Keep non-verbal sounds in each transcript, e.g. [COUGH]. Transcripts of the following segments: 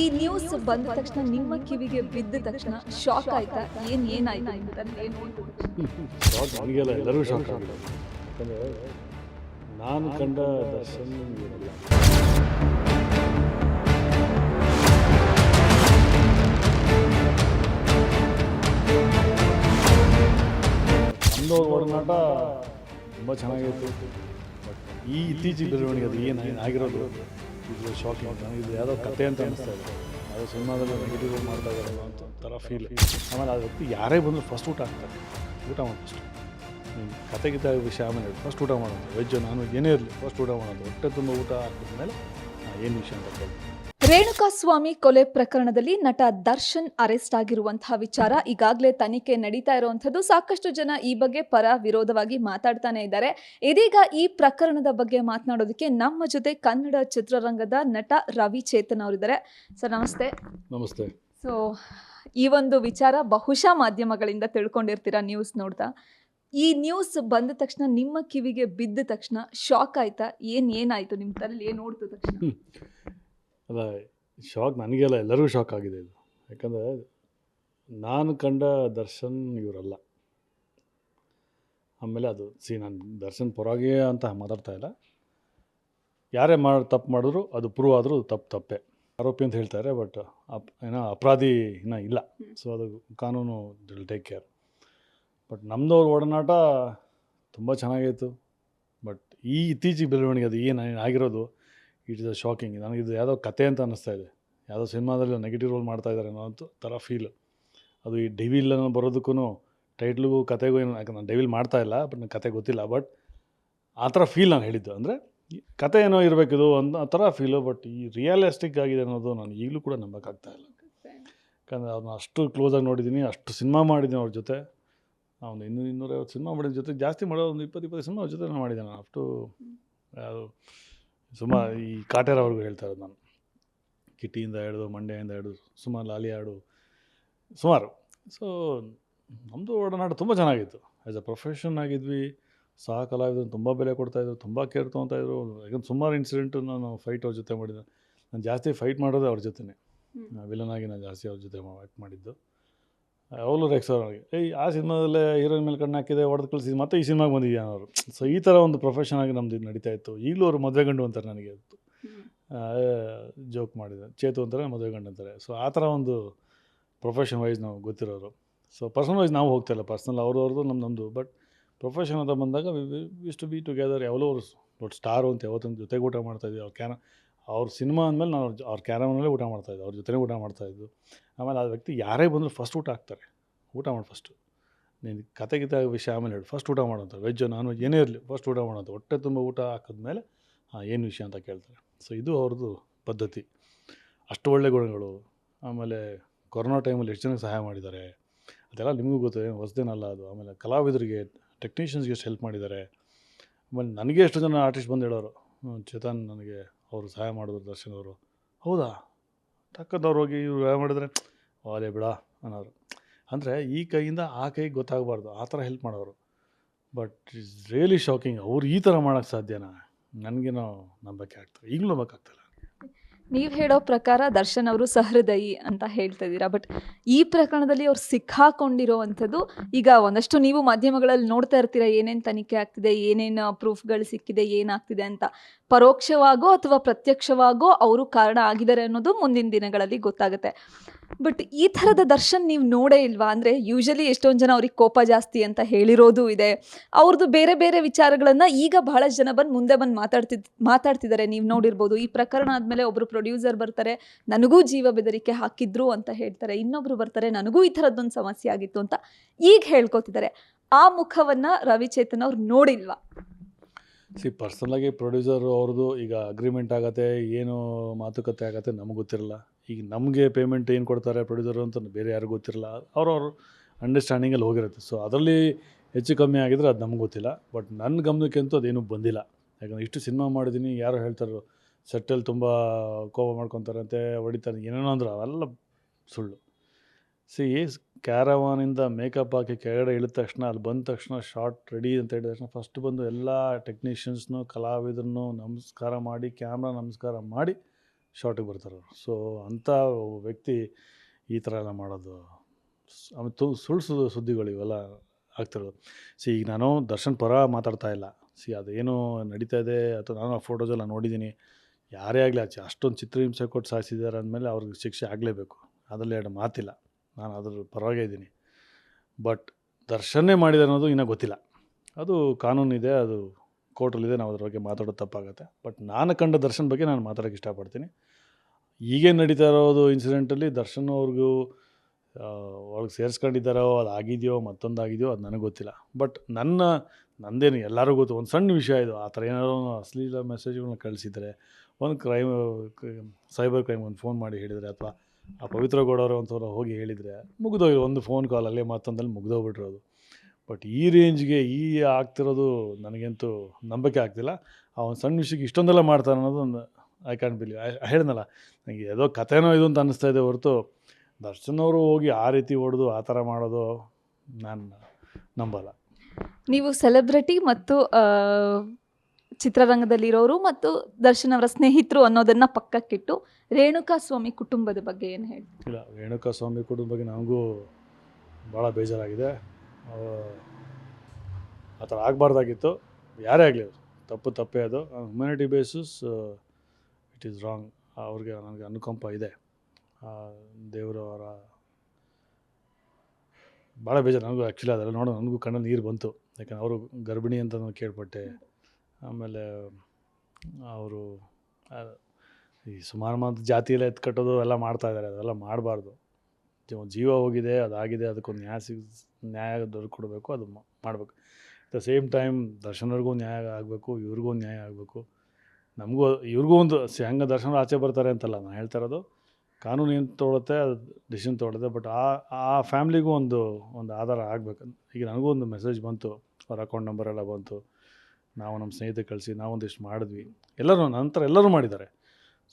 ಈ ನ್ಯೂಸ್ ಬಂದ ತಕ್ಷಣ ನಿಮ್ಮ ಕಿವಿಗೆ ಬಿದ್ದ ತಕ್ಷಣ ಶಾಕ್ ಆಯ್ತಾ? ಏನ್ ಏನಾಯ್ತು ಶಾಕ್ ಎಲ್ಲರಿಗೂ ಶಾಕ್ ನಾನು ಕಂಡ ಒಡನಾಟ ತುಂಬ ಚೆನ್ನಾಗಿತ್ತು. ಈ ಇತ್ತೀಚಿಗೆ ಬೆಳವಣಿಗೆ ಅದು ಏನು ಆಗಿರೋದು? ಇದು ಶಾಕಿಂಗ್ ಇದು ಯಾವುದೋ ಕತೆ ಅಂತ ಅನಿಸ್ತಾ ಇದೆ. ಯಾವುದೋ ಸಿನಿಮಾದಲ್ಲಿ ನೆಗೆಟಿವ್ ಮಾಡ್ತಾ ಅಂತ ಒಂಥರ ಫೀಲ್ ಆಮೇಲೆ ಆ ವ್ಯಕ್ತಿ ಯಾರೇ ಬಂದರೂ ಫಸ್ಟ್ ಊಟ ಹಾಕ್ತಾರೆ ಊಟ ಮಾಡಿ ಫಸ್ಟ್ ಕತೆ ಗಿತ ವಿಷಯ ಆಮೇಲೆ ಫಸ್ಟ್ ಊಟ ಮಾಡೋದು. ವೆಜ್ ನಾನು ಏನೇ ಇರಲಿ ಫಸ್ಟ್ ಊಟ ಮಾಡೋದು. ಹೊಟ್ಟೆ ತುಂಬ ಊಟ ಹಾಕಿದ್ಮೇಲೆ ಏನು ವಿಷಯ ಅಂತ ಕೇಳಿ ರೇಣುಕಾಸ್ವಾಮಿ ಕೊಲೆ ಪ್ರಕರಣದಲ್ಲಿ ನಟ ದರ್ಶನ್ ಅರೆಸ್ಟ್ ಆಗಿರುವಂತಹ ವಿಚಾರ ಈಗಾಗಲೇ ತನಿಖೆ ನಡೀತಾ ಇರುವಂಥದ್ದು. ಸಾಕಷ್ಟು ಜನ ಈ ಬಗ್ಗೆ ಪರ ವಿರೋಧವಾಗಿ ಮಾತಾಡ್ತಾನೆ ಇದ್ದಾರೆ. ಇದೀಗ ಈ ಪ್ರಕರಣದ ಬಗ್ಗೆ ಮಾತನಾಡೋದಕ್ಕೆ ನಮ್ಮ ಜೊತೆ ಕನ್ನಡ ಚಿತ್ರರಂಗದ ನಟ ರವಿ ಚೇತನ್ ಅವರಿದ್ದಾರೆ. ಸರ್ ನಮಸ್ತೆ. ನಮಸ್ತೆ. ಸೊ ಈ ಒಂದು ವಿಚಾರ ಬಹುಶಃ ಮಾಧ್ಯಮಗಳಿಂದ ತಿಳ್ಕೊಂಡಿರ್ತೀರಾ ನ್ಯೂಸ್ ನೋಡ್ತಾ? ಈ ನ್ಯೂಸ್ ಬಂದ ತಕ್ಷಣ ನಿಮ್ಮ ಕಿವಿಗೆ ಬಿದ್ದ ತಕ್ಷಣ ಶಾಕ್ ಆಯ್ತಾ? ಏನ್ ಏನಾಯ್ತು ನಿಮ್ಮ ತಲೆಯಲ್ಲಿ ಏನ್ ನೋಡ್ತು ತಕ್ಷಣ? ಅಲ್ಲ ಶಾಕ್ ನನಗೆಲ್ಲ ಎಲ್ಲರಿಗೂ ಶಾಕ್ ಆಗಿದೆ ಇದು. ಯಾಕಂದರೆ ನಾನು ಕಂಡ ದರ್ಶನ್ ಇವರಲ್ಲ. ಆಮೇಲೆ ಅದು ಸಿ ನಾನು ದರ್ಶನ್ ಪರವಾಗಿ ಅಂತ ಮಾತಾಡ್ತಾ ಇಲ್ಲ. ಯಾರೇ ಮಾಡಿ ತಪ್ಪು ಮಾಡಿದ್ರು ಅದು ಪ್ರೂವ್ ಆದರೂ ತಪ್ಪು ತಪ್ಪೇ. ಆರೋಪಿ ಅಂತ ಹೇಳ್ತಾರೆ ಬಟ್ ಅಪ್ ಏನೋ ಅಪರಾಧಿ ಇನ್ನೂ ಇಲ್ಲ. ಸೊ ಅದು ಕಾನೂನು ವಿಲ್ ಟೇಕ್ ಕೇರ್ ಬಟ್ ನಮ್ಮದು ಅವ್ರ ಒಡನಾಟ ತುಂಬ ಚೆನ್ನಾಗಿತ್ತು ಬಟ್ ಈ ಇತ್ತೀಚಿಗೆ ಬೆಳವಣಿಗೆ ಅದು ಏನು ಆಗಿರೋದು ಇಟ್ ಇಸ್ ಅ ಶಾಕಿಂಗ್. ನನಗಿದು ಯಾವುದೋ ಕತೆ ಅಂತ ಅನ್ನಿಸ್ತಾ ಇದೆ. ಯಾವುದೋ ಸಿನಿಮಾದಲ್ಲಿ ನೆಗೆಟಿವ್ ರೋಲ್ ಮಾಡ್ತಾ ಇದ್ದಾರೆ ಅನ್ನೋ ಥರ ಫೀಲ್. ಅದು ಈ ಡೆವಿಲ್ ಅನ್ನೋ ಬರೋದಕ್ಕೂ ಟೈಟ್ಲಿಗೂ ಕತೆಗೂ ಏನು, ಯಾಕಂದ್ರೆ ನಾನು ಡೆವಿಲ್ ಮಾಡ್ತಾ ಇಲ್ಲ, ಬಟ್ ನನಗೆ ಕತೆ ಗೊತ್ತಿಲ್ಲ. ಬಟ್ ಆ ಥರ ಫೀಲ್ ನಾನು ಹೇಳಿದ್ದು. ಅಂದರೆ ಕತೆ ಏನೋ ಇರಬೇಕಿದು ಅಂತ ಆ ಥರ ಫೀಲು, ಬಟ್ ಈ ರಿಯಲಿಸ್ಟಿಕ್ ಆಗಿದೆ ಅನ್ನೋದು ನಾನು ಈಗಲೂ ಕೂಡ ನಂಬೋಕ್ಕಾಗ್ತಾ ಇಲ್ಲ. ಯಾಕಂದರೆ ಅವ್ರನ್ನ ಅಷ್ಟು ಕ್ಲೋಸಾಗಿ ನೋಡಿದ್ದೀನಿ, ಅಷ್ಟು ಸಿನಿಮಾ ಮಾಡಿದ್ದೀನಿ ಅವ್ರ ಜೊತೆ. ಒಂದು ಇನ್ನೂ ಇನ್ನೂರೈವತ್ತು ಸಿನಿಮಾ ಮಾಡಿದ ಜೊತೆ ಜಾಸ್ತಿ ಮಾಡೋದು ಒಂದು ಇಪ್ಪತ್ತು ಇಪ್ಪತ್ತು ಸಿನಿಮಾ ಅವ್ರ ಜೊತೆ ನಾನು ಮಾಡಿದ್ದೆ ನಾನು ಅಷ್ಟು ಯಾವುದು ಸುಮಾರು ಈ ಕಾಟೇರ ಅವ್ರಿಗೂ ಹೇಳ್ತಾ ಇರೋದು ನಾನು. ಕಿಟ್ಟಿಯಿಂದ ಹಿಡಿದು ಮಂಡ್ಯದಿಂದ ಹಿಡಿದು ಸುಮಾರು ಲಾಲಿ ಹಾಡು ಸುಮಾರು. ಸೊ ನಮ್ಮದು ಒಡನಾಟ ತುಂಬ ಚೆನ್ನಾಗಿತ್ತು. ಆ್ಯಸ್ ಅ ಪ್ರೊಫೆಷನ್ ಆಗಿದ್ವಿ ಸಹ ಕಲಾವಿದರು ತುಂಬ ಬೆಲೆ ಕೊಡ್ತಾಯಿದ್ರು ತುಂಬ ಕೇರ್ ತೊಗೊತಾಯಿದ್ರು ಯಾಕಂದ್ರೆ ಸುಮಾರು ಇನ್ಸಿಡೆಂಟು ನಾನು ಫೈಟ್ ಅವ್ರ ಜೊತೆ ಮಾಡಿದ್ದೆ. ನಾನು ಜಾಸ್ತಿ ಫೈಟ್ ಮಾಡೋದೇ ಅವ್ರ ಜೊತೆನೇ. ವಿಲನ್ ಆಗಿ ನಾನು ಜಾಸ್ತಿ ಅವ್ರ ಜೊತೆ ಆ್ಯಕ್ಟ್ ಮಾಡಿದ್ದು. ಅವಳು ರೆಕ್ಸ್ ಅವ್ರಿಗೆ ಏಯ್ ಆ ಸಿನಿಮಾದಲ್ಲೇ ಹೀರೋಯಿನ್ ಮೇಲೆ ಕಣ್ಣು ಹಾಕಿದೆ ಹೊಡೆದು ಕಳಿಸಿ ಮತ್ತೆ ಈ ಸಿನಿಮಾಗೆ ಬಂದಿದ್ಯಾನ ಅವರು ಸೊ ಈ ಥರ ಒಂದು ಪ್ರೊಫೆಷನ್ ಆಗಿ ನಮ್ದು ಇದು ನಡೀತಾ ಇತ್ತು. ಈಗಲೂ ಅವರು ಮದುವೆ ಗಂಡು ಅಂತಾರೆ ನನಗೆ ಜೋಕ್ ಮಾಡಿದೆ. ಚೇತು ಅಂತಾರೆ ಮದುವೆ ಗಂಡು ಅಂತಾರೆ. ಸೊ ಆ ಥರ ಒಂದು ಪ್ರೊಫೆಷನ್ ವೈಸ್ ನಾವು ಗೊತ್ತಿರೋರು. ಸೊ ಪರ್ಸನಲ್ ವೈಸ್ ನಾವು ಹೋಗ್ತಾಯಿಲ್ಲ ಪರ್ಸನಲ್ ಅವ್ರವ್ರದ್ದು ನಮ್ಮ ನಮ್ಮದು ಬಟ್ ಪ್ರೊಫೆಷನ್ ಅಂತ ಬಂದಾಗ ವಿ ಟು ಬಿ ಟುಗೆದರ್ ಯಾವಲೋ ಅವರು ದೊಡ್ಡ ಸ್ಟಾರು ಅಂತ ಯಾವತ್ತೊಂದು ಜೊತೆಗೆ ಊಟ ಮಾಡ್ತಾಯಿದ್ವಿ ಅವ್ರು ಕ್ಯಾನ ಅವ್ರ ಸಿನಿಮಾ ಅಂದಮೇಲೆ ನಾನು ಅವ್ರ ಕ್ಯಾರಮನಲ್ಲೇ ಊಟ ಮಾಡ್ತಾಯಿದ್ದೆ ಅವ್ರ ಜೊತೆನೇ ಊಟ ಮಾಡ್ತಾಯಿದ್ದು ಆಮೇಲೆ ಆ ವ್ಯಕ್ತಿ ಯಾರೇ ಬಂದರೂ ಫಸ್ಟ್ ಊಟ ಹಾಕ್ತಾರೆ, ಊಟ ಮಾಡಿ ಫಸ್ಟು ನೀನು ಕತೆ ಗೀತೆ ವಿಷಯ ಆಮೇಲೆ ಹೇಳಿ ಫಸ್ಟ್ ಊಟ ಮಾಡೋಂಥ ವೆಜ್ ನಾನ್ ವೆಜ್ ಏನೇ ಇರಲಿ ಫಸ್ಟ್ ಊಟ ಮಾಡೋಂಥ ಹೊಟ್ಟೆ ತುಂಬ ಊಟ ಹಾಕಿದ್ಮೇಲೆ, ಹಾಂ, ಏನು ವಿಷಯ ಅಂತ ಕೇಳ್ತಾರೆ. ಸೊ ಇದು ಅವ್ರದ್ದು ಪದ್ಧತಿ. ಅಷ್ಟು ಒಳ್ಳೆ ಗುಣಗಳು. ಆಮೇಲೆ ಕೊರೋನಾ ಟೈಮಲ್ಲಿ ಎಷ್ಟು ಜನಕ್ಕೆ ಸಹಾಯ ಮಾಡಿದ್ದಾರೆ? ಅದೆಲ್ಲ ನಿಮಗೂ ಗೊತ್ತಿದೆ ಹೊಸದೇನಲ್ಲ ಅದು. ಆಮೇಲೆ ಕಲಾವಿದರಿಗೆ ಟೆಕ್ನಿಷಿಯನ್ಸ್ಗೆ ಎಷ್ಟು ಹೆಲ್ಪ್ ಮಾಡಿದ್ದಾರೆ? ಆಮೇಲೆ ನನಗೆ ಎಷ್ಟು ಜನ ಆರ್ಟಿಸ್ಟ್ ಬಂದು ಹೇಳೋರು. ಚೇತನ್ ನನಗೆ ಅವರು ಸಹಾಯ ಮಾಡಿದ್ರು ದರ್ಶನ್ ಅವರು ಹೌದಾ? ಟಕ್ಕದವ್ರು ಹೋಗಿ ಇವ್ರು ಸಹಾಯ ಮಾಡಿದ್ರೆ ಅದೇ ಬಿಡ ಅನ್ನೋರು. ಅಂದರೆ ಈ ಕೈಯಿಂದ ಆ ಕೈಗೆ ಗೊತ್ತಾಗಬಾರ್ದು, ಆ ಥರ ಹೆಲ್ಪ್ ಮಾಡೋರು. ಬಟ್ ಇಟ್ಸ್ ರಿಯಲಿ ಶಾಕಿಂಗ್ ಅವ್ರು ಈ ಥರ ಮಾಡೋಕ್ಕೆ ಸಾಧ್ಯನಾ? ನನಗೇನೋ ನಂಬಕ್ಕೆ ಆಗ್ತದೆ. ಈಗಲೂ ನಂಬಕ್ಕಾಗ್ತಿಲ್ಲ ನೀವ್ ಹೇಳೋ ಪ್ರಕಾರ ದರ್ಶನ್ ಅವರು ಸಹೃದಯಿ ಅಂತ ಹೇಳ್ತಾ ಇದ್ದೀರಾ. ಬಟ್ ಈ ಪ್ರಕರಣದಲ್ಲಿ ಅವ್ರು ಸಿಕ್ಕಾಕೊಂಡಿರೋವಂಥದ್ದು ಈಗ ಒಂದಷ್ಟು ನೀವು ಮಾಧ್ಯಮಗಳಲ್ಲಿ ನೋಡ್ತಾ ಇರ್ತೀರಾ, ಏನೇನು ತನಿಖೆ ಆಗ್ತಿದೆ, ಏನೇನು ಪ್ರೂಫ್ಗಳು ಸಿಕ್ಕಿದೆ, ಏನಾಗ್ತಿದೆ ಅಂತ. ಪರೋಕ್ಷವಾಗೋ ಅಥವಾ ಪ್ರತ್ಯಕ್ಷವಾಗೋ ಅವರು ಕಾರಣ ಆಗಿದ್ದಾರೆ ಅನ್ನೋದು ಮುಂದಿನ ದಿನಗಳಲ್ಲಿ ಗೊತ್ತಾಗುತ್ತೆ. ಬಟ್ ಈ ಥರದ ದರ್ಶನ್ ನೀವು ನೋಡೇ ಇಲ್ವಾ? ಅಂದರೆ ಯೂಶಲಿ ಎಷ್ಟೊಂದು ಜನ ಅವ್ರಿಗೆ ಕೋಪ ಜಾಸ್ತಿ ಅಂತ ಹೇಳಿರೋದು ಇದೆ. ಅವ್ರದ್ದು ಬೇರೆ ಬೇರೆ ವಿಚಾರಗಳನ್ನು ಈಗ ಬಹಳಷ್ಟು ಜನ ಬಂದು ಮುಂದೆ ಬಂದು ಮಾತಾಡ್ತಿದ್ ಮಾತಾಡ್ತಿದ್ದಾರೆ. ನೀವು ನೋಡಿರ್ಬೋದು, ಈ ಪ್ರಕರಣ ಆದಮೇಲೆ ಒಬ್ಬರು ಪ್ರೊಡ್ಯೂಸರ್ ಬರ್ತಾರೆ, ನನಗೂ ಜೀವ ಬೆದರಿಕೆ ಹಾಕಿದ್ರು ಅಂತ ಹೇಳ್ತಾರೆ. ಇನ್ನೊಬ್ರು ಬರ್ತಾರೆ, ನನಗೂ ಈ ಥರದ್ದೊಂದು ಸಮಸ್ಯೆ ಆಗಿತ್ತು ಅಂತ ಈಗ ಹೇಳ್ಕೊತಿದ್ದಾರೆ. ಆ ಮುಖವನ್ನು ರವಿಚೇತನ್ ಅವ್ರು ನೋಡಿಲ್ವಾ? ಸಿ ಪರ್ಸನಲಾಗಿ ಪ್ರೊಡ್ಯೂಸರ್ ಅವ್ರದ್ದು ಈಗ ಅಗ್ರಿಮೆಂಟ್ ಆಗತ್ತೆ, ಏನು ಮಾತುಕತೆ ಆಗತ್ತೆ, ನಮಗೆ ಗೊತ್ತಿರಲ್ಲ. ಈಗ ನಮಗೆ ಪೇಮೆಂಟ್ ಏನು ಕೊಡ್ತಾರೆ ಪ್ರೊಡ್ಯೂಸರ್ ಅಂತ ಬೇರೆ ಯಾರಿಗೂ ಗೊತ್ತಿರಲ್ಲ. ಅವ್ರವ್ರ ಅಂಡರ್ಸ್ಟ್ಯಾಂಡಿಂಗಲ್ಲಿ ಹೋಗಿರುತ್ತೆ. ಸೊ ಅದರಲ್ಲಿ ಹೆಚ್ಚು ಕಮ್ಮಿ ಆಗಿದ್ರೆ ಅದು ನಮ್ಗೆ ಗೊತ್ತಿಲ್ಲ. ಬಟ್ ನನ್ನ ಗಮನಕ್ಕೆ ಅಂತೂ ಅದೇನೂ ಬಂದಿಲ್ಲ. ಯಾಕಂದರೆ ಇಷ್ಟು ಸಿನಿಮಾ ಮಾಡಿದ್ದೀನಿ ಯಾರು ಹೇಳ್ತಾರೋ ಸೆಟ್ಟಲ್ಲಿ ತುಂಬ ಕೋಪ ಮಾಡ್ಕೊತಾರಂತೆ, ಹೊಡಿತಾರೆ, ಏನೇನೋ ಅಂದ್ರೆ ಅವೆಲ್ಲ ಸುಳ್ಳು. ಸಿ ಕ್ಯಾರವಾನಿಂದ ಮೇಕಪ್ ಹಾಕಿ ಕೆಳಗಡೆ ಇಳಿದ ತಕ್ಷಣ, ಅಲ್ಲಿ ಬಂದ ತಕ್ಷಣ ಶಾರ್ಟ್ ರೆಡಿ ಅಂತ ಹೇಳಿದ ತಕ್ಷಣ ಫಸ್ಟ್ ಬಂದು ಎಲ್ಲ ಟೆಕ್ನಿಷಿಯನ್ಸ್ನು ಕಲಾವಿದರನ್ನು ನಮಸ್ಕಾರ ಮಾಡಿ ಕ್ಯಾಮ್ರಾ ನಮಸ್ಕಾರ ಮಾಡಿ ಶಾರ್ಟಿಗೆ ಬರ್ತಾರೆ. ಅವರು ಸೊ ಅಂಥ ವ್ಯಕ್ತಿ ಈ ಥರ ಎಲ್ಲ ಮಾಡೋದು ಆಮೇಲೆ ತು ಸುಳ್ಳು ಸುದ್ದಿಗಳು ಇವೆಲ್ಲ ಆಗ್ತಿರೋದು. ಸಿ ಈಗ ನಾನು ದರ್ಶನ್ ಪರ ಮಾತಾಡ್ತಾ ಇಲ್ಲ. ಸಿ ಅದೇನು ನಡೀತಾ ಇದೆ, ಅಥವಾ ನಾನು ಆ ಫೋಟೋಸ್ ಎಲ್ಲ ನೋಡಿದ್ದೀನಿ. ಯಾರೇ ಆಗಲಿ ಆಚೆ ಅಷ್ಟೊಂದು ಚಿತ್ರಹಿಂಸೆ ಕೊಟ್ಟು ಸಾಯಿಸಿದ್ದಾರೆ ಅಂದಮೇಲೆ ಅವ್ರಿಗೆ ಶಿಕ್ಷೆ ಆಗಲೇಬೇಕು. ಅದರಲ್ಲಿ ಎರಡು ಮಾತಿಲ್ಲ. ನಾನು ಅದ್ರ ಪರವಾಗೇ ಇದ್ದೀನಿ. ಬಟ್ ದರ್ಶನೇ ಮಾಡಿದೆ ಅನ್ನೋದು ಇನ್ನೂ ಗೊತ್ತಿಲ್ಲ. ಅದು ಕಾನೂನಿದೆ ಅದು ಕೋರ್ಟಲ್ಲಿದೆ ನಾವು ಅದ್ರ ಬಗ್ಗೆ ಮಾತಾಡೋದು ತಪ್ಪಾಗುತ್ತೆ. ಬಟ್ ನಾನು ಕಂಡ ದರ್ಶನ್ ಬಗ್ಗೆ ನಾನು ಮಾತಾಡೋಕ್ಕೆ ಇಷ್ಟಪಡ್ತೀನಿ. ಈಗೇನು ನಡೀತಾ ಇರೋದು ಇನ್ಸಿಡೆಂಟಲ್ಲಿ ದರ್ಶನ್ ಅವ್ರಿಗೂ ಒಳಗೆ ಸೇರಿಸ್ಕೊಂಡಿದ್ದಾರೋ, ಅದು ಆಗಿದೆಯೋ ಮತ್ತೊಂದು ಆಗಿದೆಯೋ ಅದು ನನಗೆ ಗೊತ್ತಿಲ್ಲ. ಬಟ್ ನನ್ನ, ನಂದೇನು ಎಲ್ಲರಿಗೂ ಗೊತ್ತು. ಒಂದು ಸಣ್ಣ ವಿಷಯ ಇದು. ಆ ಥರ ಏನಾದ್ರು ಅಶ್ಲೀಲ ಮೆಸೇಜ್ಗಳನ್ನ ಕಳಿಸಿದರೆ, ಒಂದು ಕ್ರೈಮ್ ಸೈಬರ್ ಕ್ರೈಮ್ ಒಂದು ಫೋನ್ ಮಾಡಿ ಹೇಳಿದರೆ, ಅಥವಾ ಆ ಪವಿತ್ರ ಗೌಡವರು ಅಂತವ್ರು ಹೋಗಿ ಹೇಳಿದರೆ ಮುಗಿದೋಗಿ ಒಂದು ಫೋನ್ ಕಾಲ್ ಅಲ್ಲೇ ಮತ್ತೊಂದಲ್ಲಿ ಮುಗಿದೋಗ್ಬಿಟ್ಟಿರೋದು. ಬಟ್ ಈ ರೇಂಜ್ಗೆ ಈ ಆಗ್ತಿರೋದು ನನಗಂತೂ ನಂಬಿಕೆ ಆಗ್ತಿಲ್ಲ. ಆ ಒಂದು ಸಣ್ಣ ವಿಷಯಕ್ಕೆ ಇಷ್ಟೊಂದೆಲ್ಲ ಮಾಡ್ತಾರೆ ಅನ್ನೋದು ಒಂದು ಐ ಕ್ಯಾನ್ ಬಿಲೀವ್ ಹೇಳಿದ್ನಲ್ಲ ನನಗೆ ಯಾವುದೋ ಕಥೆನೋ ಇದು ಅಂತ ಅನ್ನಿಸ್ತಾ ಇದೆ ಹೊರತು ದರ್ಶನ್ ಅವರು ಹೋಗಿ ಆ ರೀತಿ ಹೊಡೆದು ಆ ಥರ ಮಾಡೋದು ನಾನು ನಂಬಲ್ಲ. ನೀವು ಸೆಲೆಬ್ರಿಟಿ ಮತ್ತು ಚಿತ್ರರಂಗದಲ್ಲಿರೋರು ಮತ್ತು ದರ್ಶನ್ ಅವರ ಸ್ನೇಹಿತರು ಅನ್ನೋದನ್ನು ಪಕ್ಕಕ್ಕಿಟ್ಟು ರೇಣುಕಾ ಸ್ವಾಮಿ ಕುಟುಂಬದ ಬಗ್ಗೆ ಏನು ಹೇಳಿ? ಇಲ್ಲ ರೇಣುಕಾ ಸ್ವಾಮಿ ಕುಟುಂಬ ಬಗ್ಗೆ ನನಗೂ ಭಾಳ ಬೇಜಾರಾಗಿದೆ. ಆ ಥರ ಆಗಬಾರ್ದಾಗಿತ್ತು. ಯಾರೇ ಆಗಲಿ ತಪ್ಪು ತಪ್ಪೇ ಅದು. Humanity basis it is wrong ಅವ್ರಿಗೆ ನನಗೆ ಅನುಕಂಪ ಇದೆ. ದೇವರವರ ಭಾಳ ಬೇಜಾರು ನನಗೂ ಆ್ಯಕ್ಚುಲಿ ಅದೆಲ್ಲ ನೋಡೋ ನನಗೂ ಕಣ್ಣಲ್ಲಿ ನೀರು ಬಂತು. ಯಾಕಂದ್ರೆ ಅವರು ಗರ್ಭಿಣಿ ಅಂತ ನಾನು ಕೇಳ್ಪಟ್ಟೆ. ಆಮೇಲೆ ಅವರು ಈ ಸುಮಾರು ಮಂದಿ ಜಾತಿ ಎಲ್ಲ ಕಟ್ಟೋದು ಎಲ್ಲ ಮಾಡ್ತಾ ಇದ್ದಾರೆ. ಅದೆಲ್ಲ ಮಾಡಬಾರ್ದು. ಜೀವ ಹೋಗಿದೆ, ಅದಾಗಿದೆ, ಅದಕ್ಕೊಂದು ನ್ಯಾಯ ಸಿಗ್, ನ್ಯಾಯ ದೊರಕೊಡ್ಬೇಕು ಅದು ಮಾಡಬೇಕು. ಅಟ್ ದ ಸೇಮ್ ಟೈಮ್ ದರ್ಶನವ್ರಿಗೂ ನ್ಯಾಯ ಆಗಬೇಕು, ಇವ್ರಿಗೂ ನ್ಯಾಯ ಆಗಬೇಕು. ನಮಗೂ ಇವ್ರಿಗೂ ಒಂದು ಹೆಂಗೆ ದರ್ಶನ ಆಚೆ ಬರ್ತಾರೆ ಅಂತಲ್ಲ ನಾನು ಹೇಳ್ತಾ ಇರೋದು. ಕಾನೂನು ಏನು ತೊಗೊಳುತ್ತೆ ಅದು ಡಿಸಿಷನ್ ತೊಗೊಳುತ್ತೆ ಬಟ್ ಆ ಆ ಫ್ಯಾಮ್ಲಿಗೂ ಒಂದು ಒಂದು ಆಧಾರ ಆಗಬೇಕು. ಈಗ ನನಗೂ ಒಂದು ಮೆಸೇಜ್ ಬಂತು, ಅವ್ರ ಅಕೌಂಟ್ ನಂಬರ್ ಎಲ್ಲ ಬಂತು. ನಾವು ನಮ್ಮ ಸ್ನೇಹಿತರು ಕಳಿಸಿ ನಾವೊಂದಿಷ್ಟು ಮಾಡಿದ್ವಿ. ಎಲ್ಲರೂ, ನಂತರ ಎಲ್ಲರೂ ಮಾಡಿದ್ದಾರೆ.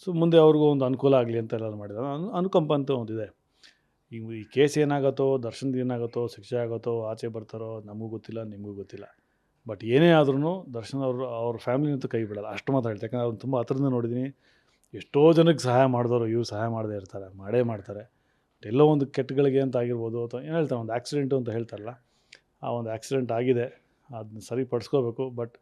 ಸೊ ಮುಂದೆ ಅವ್ರಿಗೂ ಒಂದು ಅನುಕೂಲ ಆಗಲಿ ಅಂತ ಎಲ್ಲರೂ ಮಾಡಿದ್ದಾರೆ. ಅನು, ಅನುಕಂಪ ಅಂತ ಒಂದಿದೆ ಈ ಕೇಸ್ ಏನಾಗುತ್ತೋ, ದರ್ಶನದ ಏನಾಗುತ್ತೋ, ಶಿಕ್ಷೆ ಆಗುತ್ತೋ, ಆಚೆ ಬರ್ತಾರೋ, ನಮಗೂ ಗೊತ್ತಿಲ್ಲ, ನಿಮಗೂ ಗೊತ್ತಿಲ್ಲ. ಬಟ್ ಏನೇ ಆದ್ರೂ ದರ್ಶನ್ ಅವರು, ಅವ್ರ ಫ್ಯಾಮಿಲಿನಂತೂ ಕೈ ಬಿಡಲ್ಲ. ಅಷ್ಟು ಮಾತ್ರ ಹೇಳ್ತಾರೆ ಯಾಕಂದ್ರೆ ಅವ್ರು ತುಂಬ ಹತ್ರದಿಂದ ನೋಡಿದ್ದೀನಿ ಎಷ್ಟೋ ಜನಕ್ಕೆ ಸಹಾಯ ಮಾಡಿದವರು ಇವ್ರು ಸಹಾಯ ಮಾಡದೇ ಇರ್ತಾರೆ, ಮಾಡೇ ಮಾಡ್ತಾರೆ. ಎಲ್ಲೋ ಒಂದು ಕೆಟ್ಟಗಳಿಗೆ ಅಂತ ಆಗಿರ್ಬೋದು ಅಥವಾ ಏನು ಹೇಳ್ತಾರೆ, ಒಂದು ಆ್ಯಕ್ಸಿಡೆಂಟು ಅಂತ ಹೇಳ್ತಾರಲ್ಲ, ಆ ಒಂದು ಆಕ್ಸಿಡೆಂಟ್ ಆಗಿದೆ ಅದನ್ನ ಸರಿಪಡಿಸ್ಕೋಬೇಕು ಬಟ್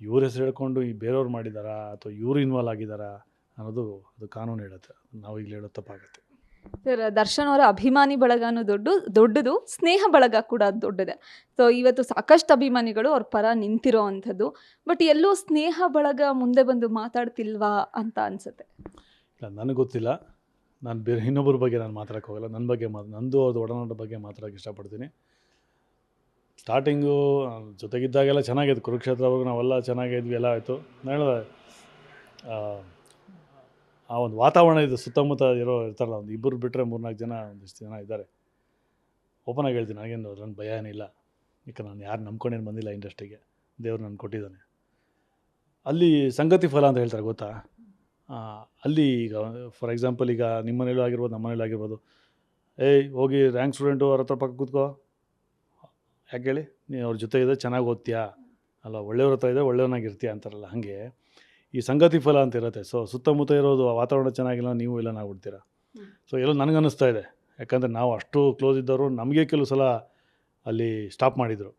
ಇವ್ರ ಹೆಸರು ಹೇಳ್ಕೊಂಡು ಈ ಬೇರೆಯವ್ರು ಮಾಡಿದಾರಾ ಅಥವಾ ಇವರು ಇನ್ವಾಲ್ವ್ ಆಗಿದ್ದಾರಾ ಅನ್ನೋದು ಅದು ಕಾನೂನು ಹೇಳುತ್ತೆ. ನಾವು ಇಲ್ಲಿ ಹೇಳೋದು ತಪ್ಪಾಗುತ್ತೆ. ಸರ್, ದರ್ಶನ್ ಅವರ ಅಭಿಮಾನಿ ಬಳಗನೂ ದೊಡ್ಡ, ದೊಡ್ಡದು ಸ್ನೇಹ ಬಳಗ ಕೂಡ ದೊಡ್ಡದೆ. ಸೊ ಇವತ್ತು ಸಾಕಷ್ಟು ಅಭಿಮಾನಿಗಳು ಅವ್ರ ಪರ ನಿಂತಿರೋ ಅಂಥದ್ದು. ಬಟ್ ಎಲ್ಲೋ ಸ್ನೇಹ ಬಳಗ ಮುಂದೆ ಬಂದು ಮಾತಾಡ್ತಿಲ್ವಾ ಅಂತ ಅನಿಸುತ್ತೆ. ಇಲ್ಲ, ನನಗೆ ಗೊತ್ತಿಲ್ಲ. ನಾನು ಬೇರೆ ಇನ್ನೊಬ್ಬರ ಬಗ್ಗೆ ನಾನು ಮಾತಾಡಕ್ಕೆ ಹೋಗಲ್ಲ. ನನ್ನ ಬಗ್ಗೆ ಮಾತು, ನಂದು ಅವ್ರದ್ದು ಒಡನಾಟದ ಬಗ್ಗೆ ಮಾತಾಡೋಕ್ಕೆ ಇಷ್ಟಪಡ್ತೀನಿ. ಸ್ಟಾರ್ಟಿಂಗು ಜೊತೆಗಿದ್ದಾಗೆಲ್ಲ ಚೆನ್ನಾಗಿತ್ತು. ಕುರುಕ್ಷೇತ್ರವರೆಗೂ ನಾವೆಲ್ಲ ಚೆನ್ನಾಗಿದ್ವಿ, ಎಲ್ಲ ಆಯಿತು. ನಾನು ಹೇಳಿದೆ ಆ, ಒಂದು ವಾತಾವರಣ ಇದು ಸುತ್ತಮುತ್ತ ಇರೋ ಇರ್ತಾರಲ್ಲ ಒಂದು ಇಬ್ಬರು ಬಿಟ್ಟರೆ ಮೂರ್ನಾಲ್ಕು ಜನ ಒಂದಿಷ್ಟು ಜನ ಇದ್ದಾರೆ. ಓಪನ್ ಆಗಿ ಹೇಳ್ತೀನಿ ನನಗೇನು ನನ್ನ ಭಯ ಏನಿಲ್ಲ. ಯಾಕೆ ನಾನು ಯಾರು ನಂಬ್ಕೊಂಡೇನು ಬಂದಿಲ್ಲ ಇಂಡಸ್ಟ್ರಿಗೆ. ದೇವ್ರು ನಾನು ಕೊಟ್ಟಿದ್ದಾನೆ. ಅಲ್ಲಿ ಸಂಗತಿ ಫಲ ಅಂತ ಹೇಳ್ತಾರೆ ಗೊತ್ತಾ? ಅಲ್ಲಿ ಈಗ ಫಾರ್ ಎಕ್ಸಾಂಪಲ್ ಈಗ ನಿಮ್ಮ ಮನೇಲೂ ಆಗಿರ್ಬೋದು ನಮ್ಮ ಮನೇಲೂ ಆಗಿರ್ಬೋದು. ಏಯ್ ಹೋಗಿ ರ್ಯಾಂಕ್ ಸ್ಟೂಡೆಂಟು ಅವ್ರ ಹತ್ರ ಪಕ್ಕ ಕೂತ್ಕೋ. ಯಾಕೆ ಹೇಳಿ? ನೀನು ಅವ್ರ ಜೊತೆ ಇದೆ ಚೆನ್ನಾಗಿ ಓದ್ತೀಯಾ? ಅಲ್ಲ ಒಳ್ಳೆಯವ್ರ ಹತ್ರ ಇದೆ ಒಳ್ಳೆಯವನಾಗಿರ್ತೀಯ ಅಂತಾರಲ್ಲ ಹಾಗೆ. ಈ ಸಂಗತಿ ಫಲ ಅಂತ ಇರುತ್ತೆ. ಸೊ ಸುತ್ತಮುತ್ತ ಇರೋದು ವಾತಾವರಣ ಚೆನ್ನಾಗಿಲ್ಲ ನೀವು ಇಲ್ಲ ನಾವು ಬಿಡ್ತೀರಾ. ಸೊ ಎಲ್ಲೋ ನನಗನ್ನಿಸ್ತಾ ಇದೆ. ಯಾಕಂದರೆ ನಾವು ಅಷ್ಟು ಕ್ಲೋಸ್ ಇದ್ದವರು ನಮಗೆ ಕೆಲವು ಸಲ ಅಲ್ಲಿ ಸ್ಟಾಪ್ ಮಾಡಿದರು.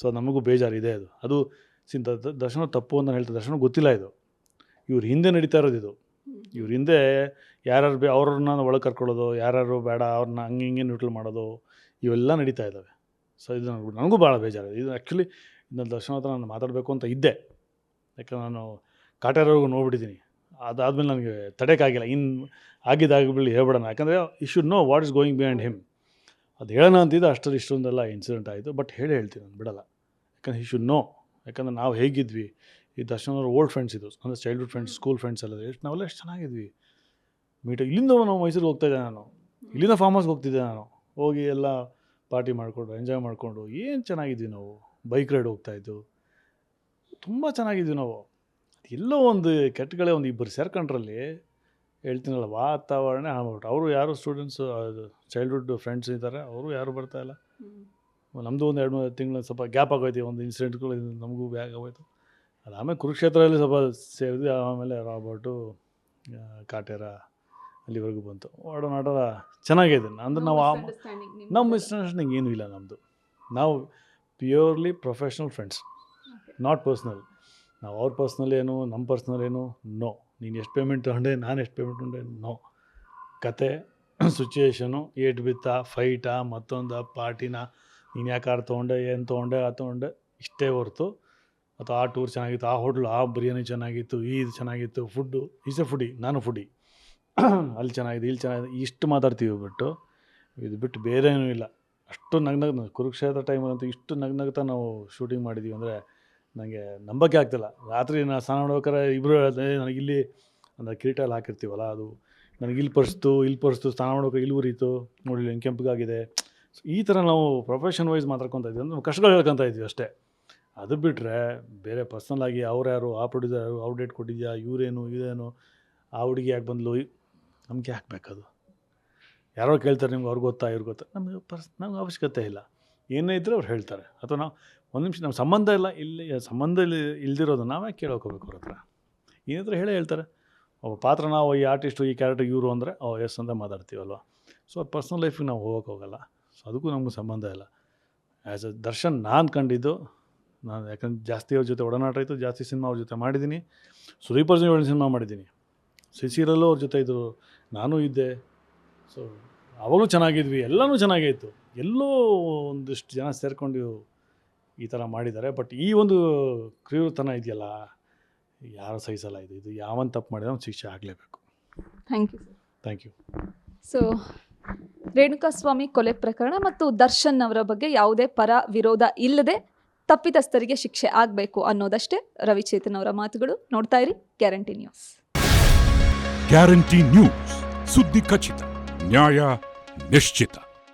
ಸೊ ನಮಗೂ ಬೇಜಾರು ಇದೆ ಅದು. ಅದು ಸಿ ದರ್ಶನ ತಪ್ಪು ಅಂತ ಹೇಳ್ತಾರೆ ದರ್ಶನ ಗೊತ್ತಿಲ್ಲ ಇದು. ಇವ್ರ ಹಿಂದೆ ನಡೀತಾ ಇರೋದು ಇದು. ಇವ್ರ ಹಿಂದೆ ಯಾರ್ಯಾರು ಬೇ ಅವ್ರನ್ನ ಒಳಗೆ ಕರ್ಕೊಳ್ಳೋದು ಯಾರ್ಯಾರು ಬೇಡ ಅವ್ರನ್ನ ಹಂಗೆ ಹಿಂಗೆ ನ್ಯೂಟ್ರಲ್ ಮಾಡೋದು ಇವೆಲ್ಲ ನಡೀತಾ ಇದ್ದಾವೆ ಸೊ ಇದು ನನಗೂ ನನಗೂ ಭಾಳ ಬೇಜಾರು. ಇದು ಆ್ಯಕ್ಚುಲಿ ಇದನ್ನ ದರ್ಶನ ಹತ್ರ ನಾನು ಮಾತಾಡಬೇಕು ಅಂತ ಇದ್ದೆ. ಯಾಕಂದ್ರೆ ನಾನು ಕಾಟೇರವ್ರಿಗೂ ನೋಡ್ಬಿಟ್ಟಿದ್ದೀನಿ. ಅದಾದಮೇಲೆ ನನಗೆ ತಡೆಯಕ್ಕಾಗಿಲ್ಲ ಇನ್ನು ಆಗಿದ್ದಾಗಬಿಡಿ ಹೇಳ್ಬಿಡೋಣ. ಯಾಕಂದರೆ you should know what is going beyond him ಅದು ಹೇಳೋಣ ಅಂತಿದ್ದು ಅಷ್ಟರಲ್ಲಿ ಇಷ್ಟೊಂದೆಲ್ಲ ಇನ್ಸಿಡೆಂಟ್ ಆಯಿತು. ಬಟ್ ಹೇಳಿ ಹೇಳ್ತೀನಿ ನಾನು ಬಿಡಲ್ಲ. ಯಾಕಂದ್ರೆ ಹಿ ಶುಡ್ ನೋ ಯಾಕಂದ್ರೆ ನಾವು ಹೇಗಿದ್ವಿ ಈ ದರ್ಶನ್ ಅವ್ರ ಓಲ್ಡ್ ಫ್ರೆಂಡ್ಸ್ ಇದು ಅಂದರೆ ಚೈಲ್ಡ್ಹುಡ್ ಫ್ರೆಂಡ್ಸ್ ಸ್ಕೂಲ್ ಫ್ರೆಂಡ್ಸ್ ಎಲ್ಲ ಎಷ್ಟು ನಾವೆಲ್ಲ ಎಷ್ಟು ಚೆನ್ನಾಗಿದ್ವಿ. ಮೀಟ್ ಇಲ್ಲಿಂದ ನಾವು ಮೈಸೂರಿಗೆ ಹೋಗ್ತಾಯಿದ್ದೆ ನಾನು. ಇಲ್ಲಿಂದ ಫಾರ್ಮ್ ಹೌಸ್ಗೆ ಹೋಗ್ತಿದ್ದೆ ನಾನು. ಹೋಗಿ ಎಲ್ಲ ಪಾರ್ಟಿ ಮಾಡಿಕೊಂಡು ಎಂಜಾಯ್ ಮಾಡಿಕೊಂಡು ಏನು ಚೆನ್ನಾಗಿದ್ವಿ ನಾವು? ಬೈಕ್ ರೈಡ್ ಹೋಗ್ತಾಯಿದ್ದು ತುಂಬ ಚೆನ್ನಾಗಿದ್ವಿ ನಾವು. ಎಲ್ಲೋ ಒಂದು ಕೆಟ್ಟಗಳೇ ಒಂದು ಇಬ್ಬರು ಸೇರ್ಕೊಂಡ್ರಲ್ಲಿ ಹೇಳ್ತೀನಲ್ಲ ವಾತಾವರಣ ಆಗ್ಬಿಟ್ಟು. ಅವರು ಯಾರು ಸ್ಟೂಡೆಂಟ್ಸು ಚೈಲ್ಡ್ಹುಡ್ ಫ್ರೆಂಡ್ಸ್ ಇದ್ದಾರೆ ಅವರು ಯಾರು ಬರ್ತಾ ಇಲ್ಲ. ನಮ್ಮದು ಒಂದು ಎರಡು ಮೂರು ತಿಂಗಳು ಸ್ವಲ್ಪ ಗ್ಯಾಪ್ ಆಗೋಯ್ತು ಒಂದು ಇನ್ಸಿಡೆಂಟ್ಗಳು ನಮಗೂ ಬ್ಯಾಗ್ ಆಗೋಯ್ತು. ಅದು ಆಮೇಲೆ ಕುರುಕ್ಷೇತ್ರದಲ್ಲಿ ಸ್ವಲ್ಪ ಸೇರಿದ್ವಿ ಆಮೇಲೆ ರಾಬರ್ಟು ಕಾಟೇರ ಅಲ್ಲಿವರೆಗೂ ಬಂತು. ಒಡನಾಟ ಚೆನ್ನಾಗಿದೆ. ಅಂದರೆ ನಾವು ಆ ನಮ್ಮ ಮಿಸ್ಅಂಡರ್ಸ್ಟ್ಯಾಂಡಿಂಗ್ ಏನೂ ಇಲ್ಲ ನಮ್ಮದು ನಾವು purely professional friends not personal ನಾವು ಅವ್ರ ಪರ್ಸ್ನಲ್ ಏನು ನಮ್ಮ ಪರ್ಸ್ನಲ್ ಏನು? ನೋ ನೀನು ಎಷ್ಟು ಪೇಮೆಂಟ್ ತಗೊಂಡೆ, ನಾನು ಎಷ್ಟು ಪೇಮೆಂಟ್ ತಗೊಂಡೆ? ನೋ ಕತೆ ಸಿಚುಯೇಷನು ಏಟ್ ಬಿತ್ತ ಫೈಟಾ ಮತ್ತೊಂದು, ಪಾರ್ಟಿನ, ನೀನು ಯಾಕೆ ಕಾರ್ ತೊಗೊಂಡೆ, ಏನು ತೊಗೊಂಡೆ ಆ ತೊಗೊಂಡೆ, ಇಷ್ಟೇ ಹೊರ್ತು. ಅಥವಾ ಆ ಟೂರ್ ಚೆನ್ನಾಗಿತ್ತು, ಆ ಹೋಟ್ಲು ಆ ಬಿರಿಯಾನಿ ಚೆನ್ನಾಗಿತ್ತು ಇದು ಚೆನ್ನಾಗಿತ್ತು ಫುಡ್ಡು ಈಸ್ ಎ ಫುಡಿ ನಾನು ಫುಡಿ [CLEARS THROAT] ಅಲ್ಲಿ ಚೆನ್ನಾಗಿದೆ, ಇಲ್ಲಿ ಚೆನ್ನಾಗಿದೆ, ಇಷ್ಟು ಮಾತಾಡ್ತೀವಿ ಬಿಟ್ಟು, ಇದು ಬಿಟ್ಟು ಬೇರೆ ಏನೂ ಇಲ್ಲ. ಅಷ್ಟು ನಗ್ನಗ್, ಕುರುಕ್ಷೇತ್ರ ಟೈಮಲ್ಲಂತೂ ಇಷ್ಟು ನಗ್ನಗ್ತಾ ನಾವು ಶೂಟಿಂಗ್ ಮಾಡಿದ್ದೀವಿ ಅಂದರೆ ನನಗೆ ನಂಬಕ್ಕೆ ಆಗ್ತಿಲ್ಲ. ರಾತ್ರಿ ನಾನು ಸ್ನಾನ ಮಾಡ್ಬೇಕಾರೆ ಇಬ್ಬರು ನನಗೆ ಇಲ್ಲಿ ಅಂದರೆ ಕಿರೀಟ ಎಲ್ಲ ಹಾಕಿರ್ತೀವಲ್ಲ, ಅದು ನನಗೆ ಇಲ್ಲಿ ಪರಿಸ್ತು, ಇಲ್ಲಿ ಪರ್ಸ್ತು, ಸ್ನಾನ ಮಾಡ್ಬೇಕು, ಇಲ್ಲಿ ಉರಿತು, ನೋಡಿ ಹೆಂಗೆ ಕೆಂಪಗಾಗಿದೆ ಸೊ ಈ ಥರ ನಾವು ಪ್ರೊಫೆಷನ್ ವೈಸ್ ಮಾತಾಡ್ಕೊತಾ ಇದ್ವಿ. ಅಂದರೆ ಕಷ್ಟಗಳು ಹೇಳ್ಕೊತಾ ಇದ್ವಿ ಅಷ್ಟೇ. ಅದು ಬಿಟ್ಟರೆ ಬೇರೆ ಪರ್ಸ್ನಲ್ ಆಗಿ ಅವ್ರು ಯಾರು, ಆ ಪ್ರೊಡ್ಯೂಸರ್ ಯಾರು ಡೇಟ್ ಕೊಟ್ಟಿದ್ಯಾ, ಇವರೇನು, ಇದೇನು, ಆ ಹುಡುಗಿ ಯಾಕೆ ಬಂದ್ಲು ನಮಗೆ ಯಾಕೆ ಬೇಕದು? ಯಾರೋ ಕೇಳ್ತಾರೆ ನಿಮ್ಗೆ, ಅವ್ರಿಗೆ ಗೊತ್ತಾ, ಇವ್ರಿಗೆ ಗೊತ್ತಾ? ನಮಗೆ ಪರ್ಸ್, ನಮ್ಗೆ ಅವಶ್ಯಕತೆ ಇಲ್ಲ. ಏನೇ ಇದ್ದರೆ ಅವ್ರು ಹೇಳ್ತಾರೆ. ಅಥವಾ ನಾವು ಒಂದು ನಿಮಿಷ ನಮ್ಮ ಸಂಬಂಧ ಇಲ್ಲ, ಇಲ್ಲಿ ಸಂಬಂಧ ಇಲ್ಲಿ ಇಲ್ದಿರೋದು ನಾವೇ ಕೇಳೋಕೋಬೇಕು ಅವ್ರ ಹತ್ರ? ಏನಿದ್ರೆ ಹೇಳೇ ಹೇಳ್ತಾರೆ. ಒಬ್ಬ ಪಾತ್ರ ನಾವು ಈ ಆರ್ಟಿಸ್ಟು ಈ ಕ್ಯಾರೆಕ್ಟರ್ ಇವರು ಅಂದರೆ, ಓ, ಎಸ್ ಅಂತ ಮಾತಾಡ್ತೀವಲ್ವ? ಸೊ ಅವ್ರ ಪರ್ಸ್ನಲ್ ಲೈಫಿಗೆ ನಾವು ಹೋಗೋಕೆ ಹೋಗಲ್ಲ. ಸೊ ಅದಕ್ಕೂ ನಮಗೂ ಸಂಬಂಧ ಇಲ್ಲ. ಆ್ಯಸ್ ಅ ದರ್ಶನ್ ನಾನು ಕಂಡಿದ್ದು, ನಾನು ಯಾಕಂದ್ರೆ ಜಾಸ್ತಿ ಅವ್ರ ಜೊತೆ ಒಡನಾಟ ಆಯಿತು ಜಾಸ್ತಿ ಸಿನಿಮಾ ಅವ್ರ ಜೊತೆ ಮಾಡಿದ್ದೀನಿ ಸುದೀಪ್ ಅರ್ಜುನ್ ಏಳು ಸಿನಿಮಾ ಮಾಡಿದ್ದೀನಿ ಸಿಸಿರಲ್ಲೂ ಅವ್ರ ಜೊತೆ ಇದ್ದರು ನಾನು ಇದ್ದೆ. ಸೊ ಅವಾಗಲೂ ಚೆನ್ನಾಗಿದ್ವಿ, ಎಲ್ಲನೂ ಚೆನ್ನಾಗೇ ಇತ್ತು. ಎಲ್ಲೋ ಒಂದಿಷ್ಟು ಜನ ಸೇರಿಕೊಂಡು ಈ ಥರ ಮಾಡಿದ್ದಾರೆ. ಬಟ್ ಈ ಒಂದು ಕ್ರೂರತನ ಇದೆಯಲ್ಲ ಯಾರು ಸಹಿಸಲ್ಲ ಇದು. ಇದು ಯಾವನ್ ತಪ್ಪು ಮಾಡಿದ್ರೆ ಅವ್ನು ಶಿಕ್ಷೆ ಆಗಲೇಬೇಕು. Thank you sir thank you so Renukaswamy ಕೊಲೆ ಪ್ರಕರಣ ಮತ್ತು ದರ್ಶನ್ ಅವರ ಬಗ್ಗೆ ಯಾವುದೇ ಪರ ವಿರೋಧ ಇಲ್ಲದೆ ತಪ್ಪಿತಸ್ಥರಿಗೆ ಶಿಕ್ಷೆ ಆಗಬೇಕು ಅನ್ನೋದಷ್ಟೇ ರವಿಚೇತನ್ ಅವರ ಮಾತುಗಳು. ನೋಡ್ತಾ ಇರಿ ಗ್ಯಾರಂಟಿ ನ್ಯೂಸ್. Guarantee news. ಸುದ್ದಿ ಖಚಿತ ನ್ಯಾಯ ನಿಶ್ಚಿತ.